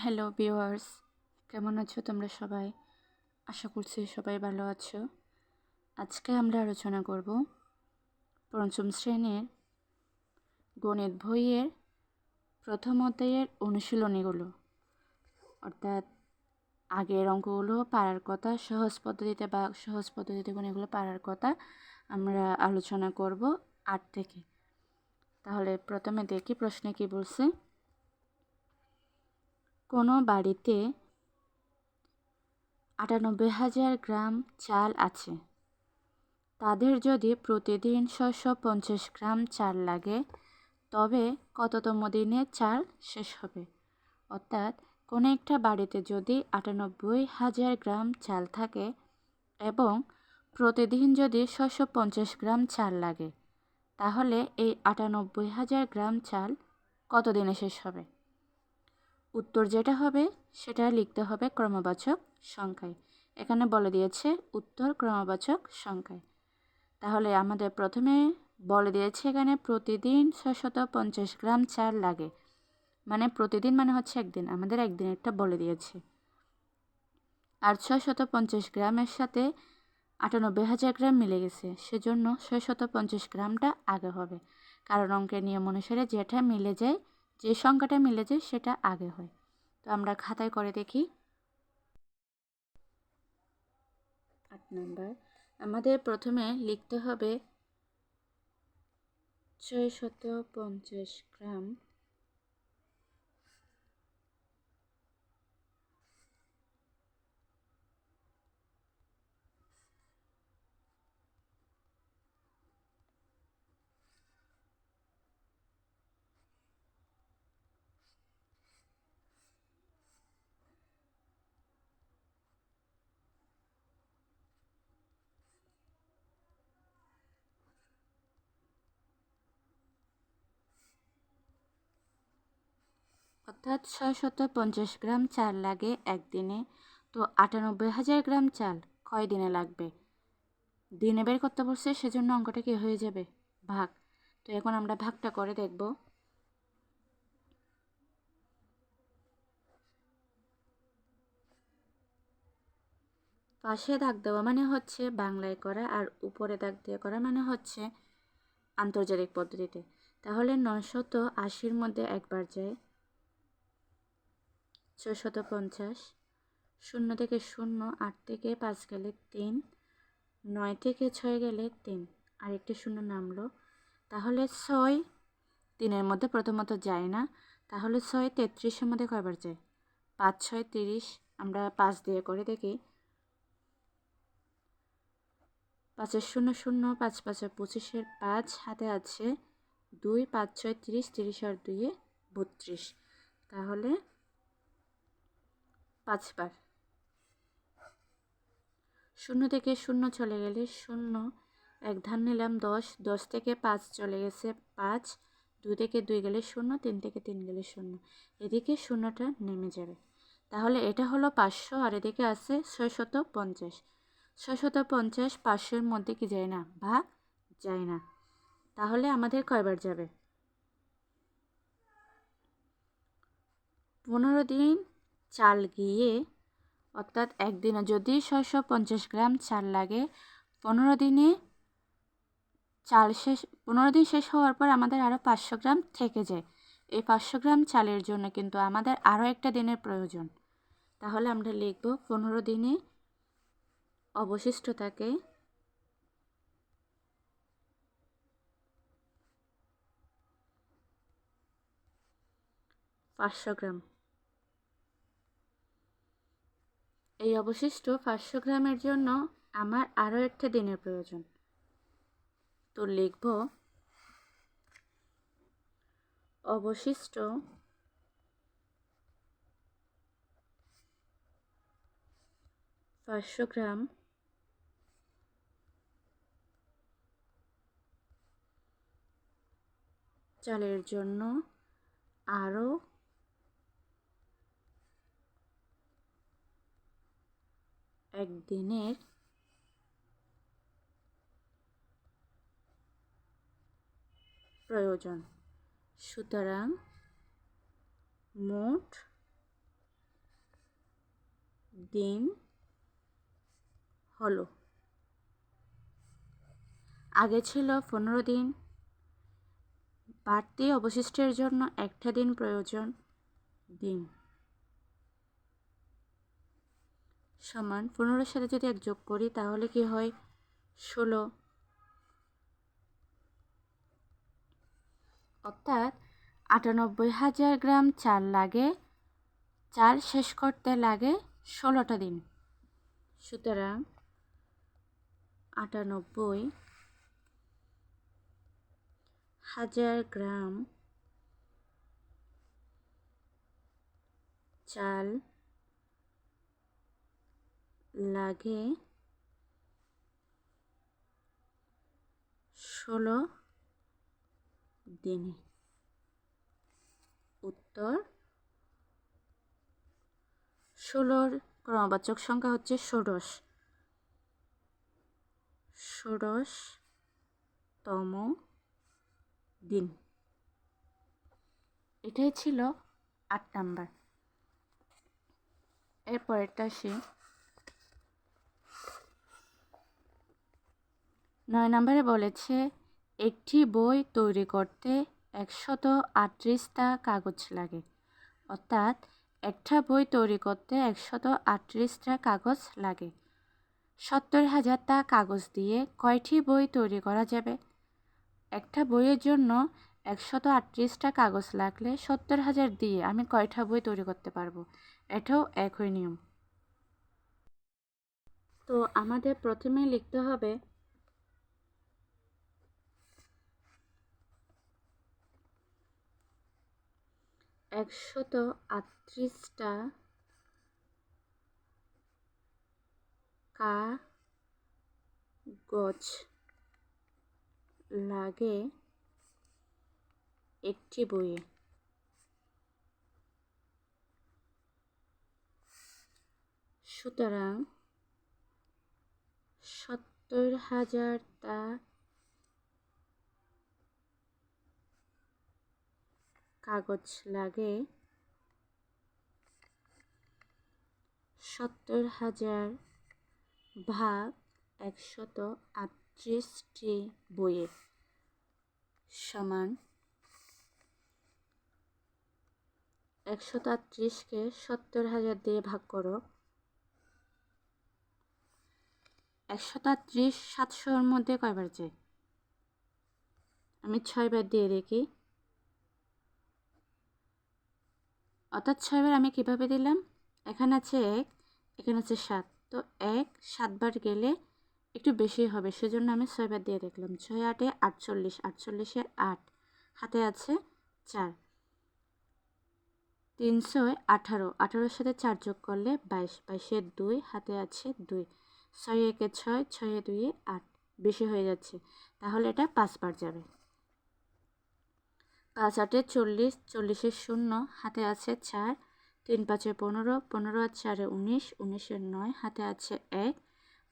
Hello viewers, কেমন আছো তোমরা সবাই? আশা করছি সবাই ভালো আছো। আজকে আমরা আলোচনা করব পঞ্চম শ্রেণির গণিত বইয়ের প্রথম অধ্যায়ের অনুশীলনীগুলো। অর্থাৎ আগের অঙ্কগুলো পারার কথা, সহজ পদ্ধতিতে বা সহজ পদ্ধতিতে এগুলো পারার কথা আমরা আলোচনা করব আট থেকে। তাহলে প্রথমে দেখি প্রশ্নে কি বলছে। কোনো বাড়িতে আটানব্বই হাজার গ্রাম চাল আছে। তাদের যদি প্রতিদিন ছশো পঞ্চাশ গ্রাম চাল লাগে, তবে কততম দিনে চাল শেষ হবে? অর্থাৎ কোনো একটা বাড়িতে যদি আটানব্বই হাজার গ্রাম চাল থাকে এবং প্রতিদিন যদি ছশো পঞ্চাশ গ্রাম চাল লাগে, তাহলে এই আটানব্বই হাজার গ্রাম চাল কত দিনে শেষ হবে? উত্তর যেটা হবে সেটা লিখতে হবে ক্রমবাচক সংখ্যায়। এখানে বলে দিয়েছে উত্তর ক্রমবাচক সংখ্যায়। তাহলে আমাদের প্রথমে বলে দিয়েছে এখানে প্রতিদিন ছশত পঞ্চাশ গ্রাম চাল লাগে। মানে প্রতিদিন মানে হচ্ছে একদিন। আমাদের একদিন একটা বলে দিয়েছে। আর ছশত পঞ্চাশ গ্রামের সাথে আটানব্বই হাজার গ্রাম মিলে গেছে। সেজন্য ছয়শত পঞ্চাশ গ্রামটা আগে হবে। কারণ অঙ্কের নিয়ম অনুসারে যেটা মিলে যায় যে সংখ্যাটা মিলেছে সেটা আগে হয়। তো আমরা খাতায় করে দেখি। আট নম্বর। আমাদের প্রথমে লিখতে হবে ছয় শত পঞ্চাশ গ্রাম অর্থাৎ ছয়শত পঞ্চাশ গ্রাম চাল লাগে একদিনে। তো আটানব্বই হাজার গ্রাম চাল কয় দিনে লাগবে? দিনে বের করতে বলছে সেজন্য অঙ্কটা কি হয়ে যাবে? ভাগ। তো এখন আমরা ভাগটা করে দেখব। পাশে দাগ দেওয়া মানে হচ্ছে বাংলায় করা আর উপরে দাগ দিয়ে করা মানে হচ্ছে আন্তর্জাতিক পদ্ধতিতে। তাহলে নশত আশির মধ্যে একবার যায়। ছশত পঞ্চাশ শূন্য থেকে শূন্য, আট থেকে পাঁচ গেলে তিন, নয় থেকে ছয় গেলে তিন। আর একটি শূন্য নামলো। তাহলে ছয় তিনের মধ্যে প্রথমত যায় না। তাহলে ছয় তেত্রিশের মধ্যে কয়বার যায়? পাঁচ, ছয়, তিরিশ, আমরা পাঁচ দিয়ে করে দেখি। পাঁচের শূন্য শূন্য, পাঁচ পাঁচ পঁচিশের পাঁচ হাতে আছে দুই, পাঁচ, ছয়, তিরিশ তিরিশ আর দুইয়ে বত্রিশ। তাহলে পাঁচবার। শূন্য থেকে শূন্য চলে গেলে শূন্য, এক ধান নিলাম দশ দশ থেকে পাঁচ চলে গেছে পাঁচ, দুই থেকে দুই গেলে শূন্য, তিন থেকে তিন গেলে শূন্য। এদিকে শূন্যটা নেমে যাবে। তাহলে এটা হলো পাঁচশো, আর এদিকে আছে ছয়শত পঞ্চাশ। ছয়শত পঞ্চাশ পাঁচশোর মধ্যে কি যায় না? ভাগ যায় না। তাহলে আমাদের কয়বার যাবে? পনেরো দিন চাল গিয়ে, অর্থাৎ একদিনে যদি ছয়শো পঞ্চাশ গ্রাম চাল লাগে, পনেরো দিনে চাল শেষ, পনেরো দিন শেষ হওয়ার পর আমাদের আরও পাঁচশো গ্রাম থেকে যায়। এই পাঁচশো গ্রাম চালের জন্য কিন্তু আমাদের আরও একটা দিনের প্রয়োজন। তাহলে আমরা লিখব পনেরো দিনে অবশিষ্ট থাকে পাঁচশো গ্রাম। এই অবশিষ্ট পাঁচশো গ্রামের জন্য আমার আরও একটা দিনের প্রয়োজন। তো লিখব, অবশিষ্ট পাঁচশো গ্রাম চালের জন্য আরও একদিনের প্রয়োজন। সুতরাং মোট দিন হলো। আগে ছিল পনেরো দিন। বাড়তি অবশিষ্টের জন্য একটা দিন প্রয়োজন দিন। সমান। পনেরোর সাথে যদি এক যোগ করি, তাহলে কি হয়? ষোলো। অর্থাৎ আটানব্বই হাজার গ্রাম চাল লাগে, চাল শেষ করতে লাগে ষোলোটা দিন। সুতরাং আটানব্বই হাজার গ্রাম চাল লাগে ষোলো দিনে। উত্তর, ষোলোর ক্রমবাচক সংখ্যা হচ্ছে ষোড়শ। ষোড়শতম দিন। এটাই ছিল আট নাম্বার। এরপরেরটা সে নয় নম্বরে বলেছে, একটি বই তৈরি করতে একশত আটত্রিশটা কাগজ লাগে। অর্থাৎ একটা বই তৈরি করতে একশত আটত্রিশটা কাগজ লাগে। সত্তর হাজারটা কাগজ দিয়ে কয়টি বই তৈরি করা যাবে? একটা বইয়ের জন্য একশত আটত্রিশটা কাগজ লাগলে সত্তর হাজার দিয়ে আমি কয়টা বই তৈরি করতে পারব? এটাও একই নিয়ম। তো আমাদের প্রথমে লিখতে হবে একশত আটত্রিশটা কাগজ লাগে একটি বইয়ে সুতরাং সত্তর হাজারটা কাগজ লাগে। সত্তর হাজার ভাগ একশত আটত্রিশটি বইয়ে সমান একশত আটত্রিশকে সত্তর হাজার দিয়ে ভাগ করো। একশত আটত্রিশ সাতশোর মধ্যে কয়বার যায় আমি ছয়বার দিয়ে দেখি। অর্থাৎ ছয়বার আমি কীভাবে দিলাম? এখানে আছে এক, এখানে আছে সাত। তো এক সাতবার গেলে একটু বেশি হবে, সেজন্য আমি ছয়বার দিয়ে দেখলাম। ছয় আটে আটচল্লিশ আটচল্লিশে আট। হাতে আছে চার। তিনশো আঠারো। আঠারোর সাথে চার যোগ করলে বাইশ। বাইশের দুই, হাতে আছে দুই। ছয় একে ছয়, ছয়ে দুইয়ে আট। বেশি হয়ে যাচ্ছে। তাহলে এটা পাঁচবার যাবে। পাঁচ আটে চল্লিশ, চল্লিশের শূন্য, হাতে আছে চার, তিন পাঁচে পনেরো পনেরো আর চারে উনিশ উনিশের নয়, হাতে আছে এক,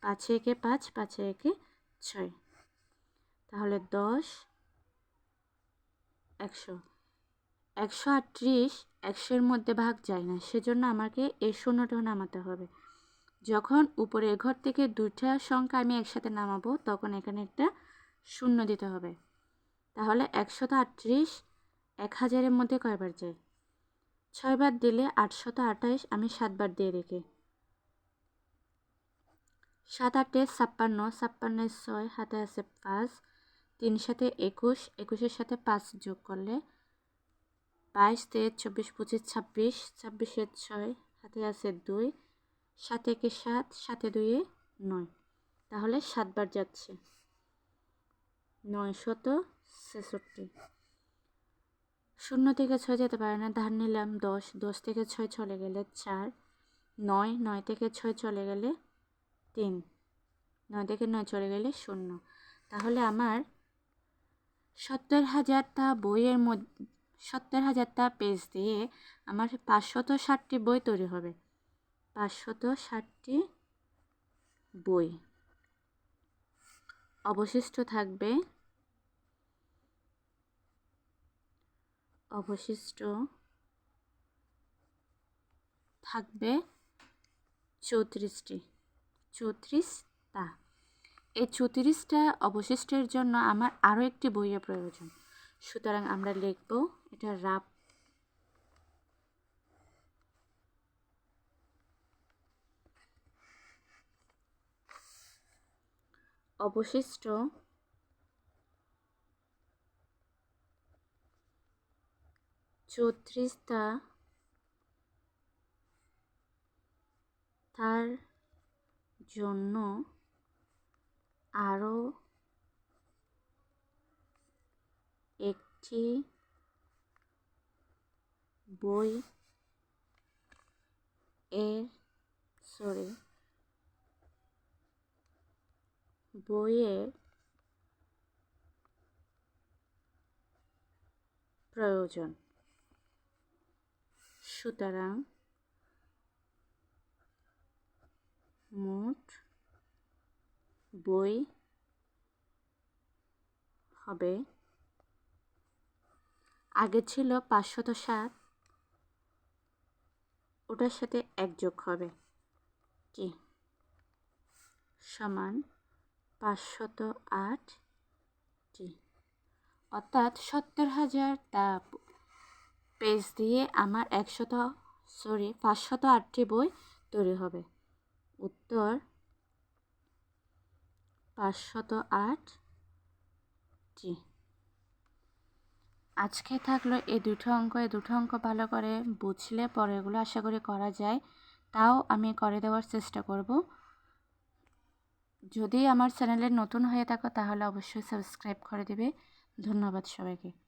পাঁচে একে পাঁচ, পাঁচে একে ছয়। তাহলে দশ, একশো। একশো আটত্রিশ, একশোর মধ্যে ভাগ যায় না, সেজন্য আমাকে এই শূন্যটাও নামাতে হবে। যখন উপরের ঘর থেকে দুইটা সংখ্যা আমি একসাথে নামাবো, তখন এখানে একটা শূন্য দিতে হবে। তাহলে একশত আটত্রিশ এক হাজারের মধ্যে কয়বার যায় ছয়বার দিলে আটশত আঠাইশ আমি সাতবার দিয়ে রেখে। সাত আটে ছাপ্পান্ন ছাপ্পান্নের ছয় হাতে আছে পাঁচ, তিন সাথে একুশ, একুশের সাথে পাঁচ যোগ করলে বাইশ, তেইশ, চব্বিশ, পঁচিশ, ছাব্বিশ ছাব্বিশের ছয় হাতে আছে দুই, সাত একে সাত, সাতে দুইয়ে নয়। তাহলে সাতবার যাচ্ছে। নয় শত ছেষট্টি। শূন্য থেকে ছয় যেতে পারে না, ধার নিলাম দশ দশ থেকে ছয় চলে গেলে চার, নয় নয় থেকে ছয় চলে গেলে তিন, নয় থেকে নয় চলে গেলে শূন্য। তাহলে আমার সত্তর হাজারটা বইয়ের মধ্যে সত্তর হাজারটা পেজ দিয়ে আমার পাঁচশত ষাটটি বই তৈরি হবে। পাঁচশত ষাটটি বই। অবশিষ্ট থাকবে অবশিষ্ট থাকবে চৌত্রিশটি। চৌত্রিশটা। এই চৌত্রিশটা অবশিষ্টের জন্য আমার আরও একটি বইয়ের প্রয়োজন। সুতরাং আমরা লিখব, এটা রাপ অবশিষ্ট চৌত্রিশটা। তার জন্য আরও একটি বই এর সরি বইয়ের প্রয়োজন। সুতরাং মোট বই হবে, আগে ছিল পাঁচশত সাত, ওটার সাথে এক যোগ হবে কি? সমান পাঁচশত আট টি অর্থাৎ সত্তর হাজার তা পেজ দিয়ে আমার একশত সরি পাঁচশত আটটি বই তৈরি হবে। উত্তর, পাঁচশত আটটি। আজকে থাকল এই দুটো অঙ্ক, এই দুটো অঙ্ক ভালো করে বুঝলে পরে এগুলো আশা করি করা যায়। তাও আমি করে দেওয়ার চেষ্টা করব। যদি আমার চ্যানেলে নতুন হয়ে থাকো তাহলে অবশ্যই সাবস্ক্রাইব করে দেবে। ধন্যবাদ সবাইকে।